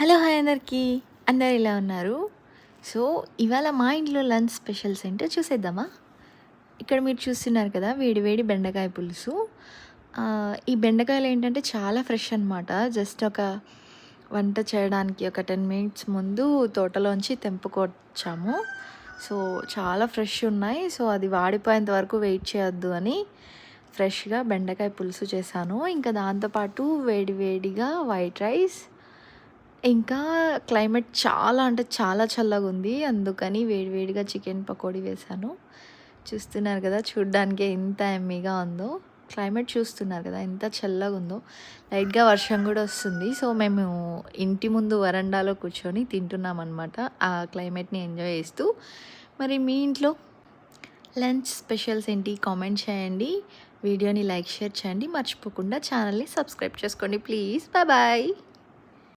Hello hi అందరికీ. అందరు ఇలా ఉన్నారు? సో ఇవాళ మా ఇంట్లో లంచ్ స్పెషల్స్ ఏంటో చూసేద్దామా? ఇక్కడ మీరు చూస్తున్నారు కదా వేడివేడి బెండకాయ పులుసు. ఈ బెండకాయలు ఏంటంటే చాలా ఫ్రెష్ అనమాట జస్ట్ ఒక వంట చేయడానికి ఒక టెన్ మినిట్స్ ముందు తోటలోంచి తెంపుకొచ్చాము. సో చాలా ఫ్రెష్ ఉన్నాయి. సో అది వాడిపోయేంత వరకు వెయిట్ చేయొద్దు అని ఫ్రెష్గా బెండకాయ పులుసు చేశాను. ఇంకా దాంతోపాటు వేడి వేడిగా వైట్ రైస్ ఇంకా క్లైమేట్ చాలా అంటే చాలా చల్లగా ఉంది. అందుకని వేడివేడిగా చికెన్ పకోడీ వేశాను. చూస్తున్నారు కదా చూడ్డానికి ఎంత ఎమ్మీగా ఉందో. క్లైమేట్ చూస్తున్నారు కదా ఎంత చల్లగా ఉందో. లైట్గా వర్షం కూడా వస్తుంది. సో మేము ఇంటి ముందు వరండాలో కూర్చొని తింటున్నాం అనమాట ఆ క్లైమేట్ని ఎంజాయ్ చేస్తూ. మరి మీ ఇంట్లో లంచ్ స్పెషల్స్ ఏంటి? కామెంట్ చేయండి. వీడియోని లైక్ షేర్ చేయండి. మర్చిపోకుండా ఛానల్ని సబ్స్క్రైబ్ చేసుకోండి. ప్లీజ్. Bye bye.